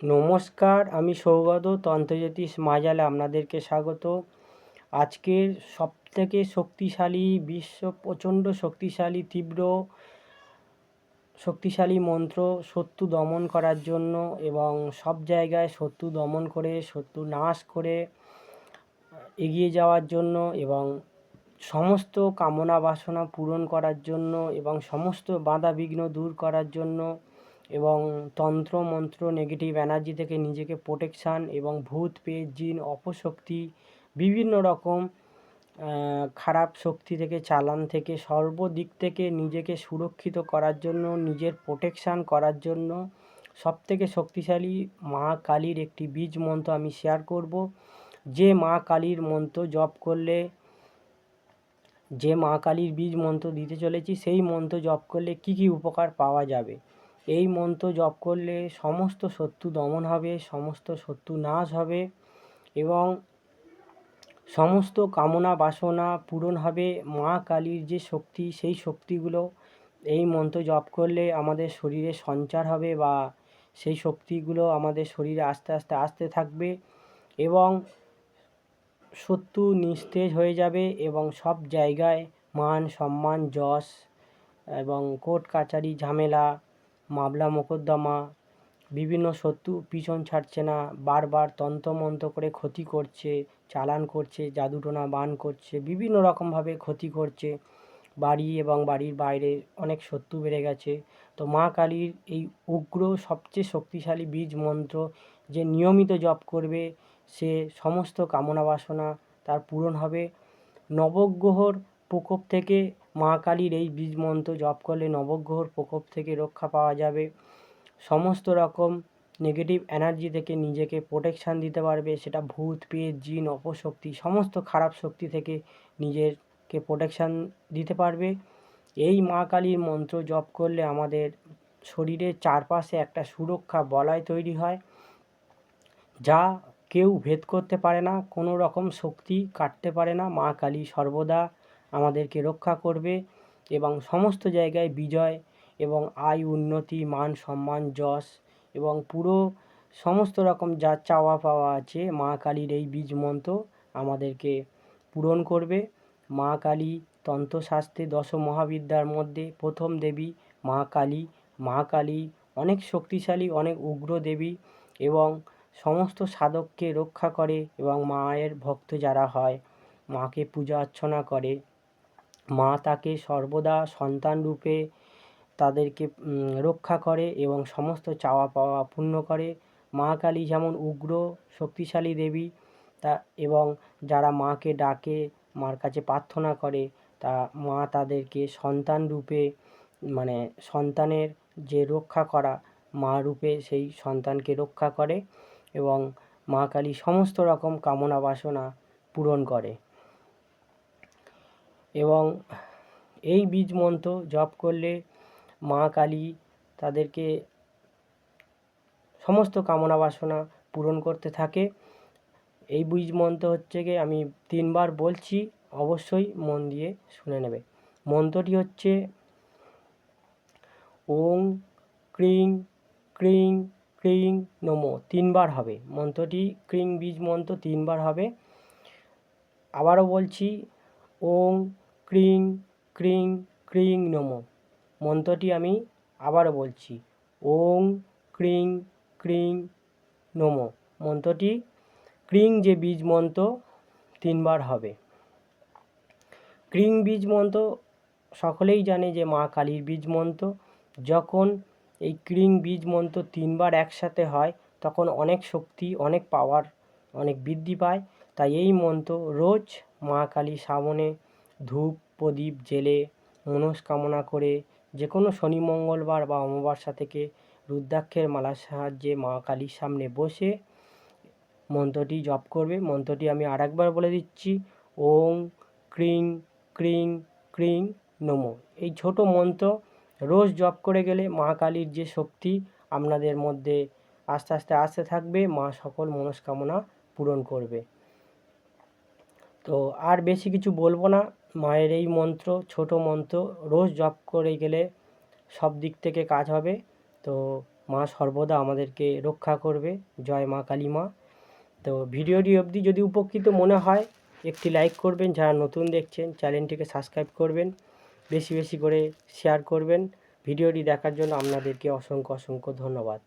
নমস্কার, আমি সৌগত তন্ত্রজ্যোতিষ মাজালে আপনাদেরকে স্বাগত। আজকের সবথেকে শক্তিশালী, বিশ্ব প্রচণ্ড শক্তিশালী, তীব্র শক্তিশালী মন্ত্র শত্রু দমন করার জন্য এবং সব জায়গায় শত্রু দমন করে শত্রু নাশ করে এগিয়ে যাওয়ার জন্য এবং সমস্ত কামনা বাসনা পূরণ করার জন্য এবং সমস্ত বাধা বিঘ্ন দূর করার জন্য এবং তন্ত্র, মন্ত্র নেগেটিভ এনার্জি থেকে নিজেকে প্রোটেকশান এবং ভূত পেয়ে জিন, অপশক্তি, বিভিন্ন রকম খারাপ শক্তি থেকে চালান থেকে সর্বদিক থেকে নিজেকে সুরক্ষিত করার জন্য, নিজের প্রোটেকশান করার জন্য সবথেকে শক্তিশালী মা কালীর একটি বীজ মন্ত্র আমি শেয়ার করব। যে মা কালীর মন্ত্র জপ করলে, যে মা কালীর বীজ মন্ত্র দিতে চলেছি, সেই মন্ত্র জপ করলে কি কি উপকার পাওয়া যাবে? এই মন্ত্র জপ করলে সমস্ত শত্রু দমন হবে, সমস্ত শত্রু নাশ হবে এবং সমস্ত কামনা বাসনা পূরণ হবে। মা কালীর যে শক্তি, সেই শক্তিগুলো এই মন্ত্র জপ করলে আমাদের শরীরে সঞ্চার হবে বা সেই শক্তিগুলো আমাদের শরীরে আস্তে আস্তে, আসতে থাকবে এবং শত্রু নিস্তেজ হয়ে যাবে এবং সব জায়গায় মান, সম্মান, যশ এবং কোর্ট কাচারি ঝামেলা মামলা মোকদ্দমা, বিভিন্ন শত্রু পিছন ছাড়ছে না, বারবার তন্ত্রমন্ত্র করে ক্ষতি করছে, চালান করছে, জাদুটোনা বান করছে, বিভিন্ন রকমভাবে ক্ষতি করছে। বাড়ি এবং বাড়ির বাইরে অনেক শত্রু বেড়ে গেছে। তো মা কালীর এই উগ্র, সবচেয়ে শক্তিশালী বীজ মন্ত্র যে নিয়মিত জপ করবে, সে সমস্ত কামনা বাসনা তার পূরণ হবে। নবগ্রহর প্রকোপ থেকে মা কালীর এই বীজ মন্ত্র জপ করলে নবগ্রহর প্রকোপ থেকে রক্ষা পাওয়া যাবে। সমস্ত রকম নেগেটিভ এনার্জি থেকে নিজেকে প্রোটেকশান দিতে পারবে। সেটা ভূত, পেট, জিন, অপশক্তি, সমস্ত খারাপ শক্তি থেকে নিজেরকে প্রোটেকশান দিতে পারবে। এই মা কালীর মন্ত্র জপ করলে আমাদের শরীরের চারপাশে একটা সুরক্ষা বলয় তৈরি হয়, যা কেউ ভেদ করতে পারে না, কোনো রকম শক্তি কাটতে পারে না। মা কালী সর্বদা আমাদেরকে রক্ষা করবে এবং সমস্ত জায়গায় বিজয় এবং আয়, উন্নতি, মান সম্মান, যশ এবং পুরো সমস্ত রকম যা চাওয়া পাওয়া আছে মা কালীর এই বীজ মন্ত্র আমাদেরকে পূরণ করবে। মা কালী তন্ত্রশাস্ত্রে দশ মহাবিদ্যার মধ্যে প্রথম দেবী মা কালী। মা কালী অনেক শক্তিশালী, অনেক উগ্র দেবী এবং সমস্ত সাধককে রক্ষা করে এবং মায়ের ভক্ত যারা হয়, মাকে পূজা অর্চনা করে। মা তাকে সর্বদা সন্তান রূপে তাদেরকে রক্ষা করে এবং সমস্ত চাওয়া পাওয়া পূর্ণ করে। মা কালী যেমন উগ্র, শক্তিশালী দেবী, তা এবং যারা মাকে ডাকে, মার কাছে প্রার্থনা করে, তা মা তাদেরকে সন্তান রূপে মানে সন্তানের যে রক্ষা করা, মা রূপে সেই সন্তানকে রক্ষা করে এবং মা কালী সমস্ত রকম কামনা বাসনা পূরণ করে। এবং এই বীজ মন্ত্র জপ করলে মা কালী তাদেরকে সমস্ত কামনা বাসনা পূরণ করতে থাকে। এই বীজ মন্ত্র হচ্ছে গিয়ে আমি তিনবার বলছি, অবশ্যই মন দিয়ে শুনে নেবে। মন্ত্রটি হচ্ছে ওং ক্রিং ক্রিং ক্রিং নমো, তিনবার হবে। মন্ত্রটি ক্রিং বীজ মন্ত্র তিনবার হবে। আবারও বলছি, ওং ক্রিং ক্রিং ক্রিং নমো। মন্ত্রটি আমি আবারও বলছি। ওং, ক্রিং ক্রিং নমো। মন্ত্রটি ক্রিং যে বীজ মন্ত্র তিনবার হবে। ক্রিং বীজ মন্ত্র সকলেই জানে যে মা কালীর বীজ মন্ত্র। যখন এই ক্রিং বীজ মন্ত্র তিনবার একসাথে হয়, তখন অনেক শক্তি, অনেক পাওয়ার অনেক বৃদ্ধি পায়। তাই এই মন্ত্র রোজ মা কালী সামনে ধূপ, প্রদীপ, জেলে, মনস্কামনা করে যে কোনো শনি, মঙ্গলবার বা অমাবস্যা থেকে রুদ্রাক্ষের মালার সাহায্যে মা কালীর সামনে বসে মন্ত্রটি জপ করবে। মন্ত্রটি আমি আরেকবার বলে দিচ্ছি। ওং ক্রিং ক্রিং ক্রিং নমো। এই ছোট মন্ত্র রোজ জপ করে গেলে মা কালীর যে শক্তি আপনাদের মধ্যে আস্তে আস্তে আসতে থাকবে, মা সকল মনস্কামনা পূরণ করবে। তো আর বেশি কিছু বলব না। মায়ের এই মন্ত্র, ছোট মন্ত্র, রোজ জপ করে গেলে সব দিক থেকে কাজ হবে। তো মা সর্বদা আমাদেরকে রক্ষা করবে। জয় মা কালী মা। তো ভিডিওটি অবধি যদি উপকৃত মনে হয়, একটি লাইক করবেন। যারা নতুন দেখছেন, চ্যানেলটিকে সাবস্ক্রাইব করবেন। বেশি বেশি করে শেয়ার করবেন। ভিডিওটি দেখার জন্য আপনাদেরকে অসংখ্য অসংখ্য ধন্যবাদ।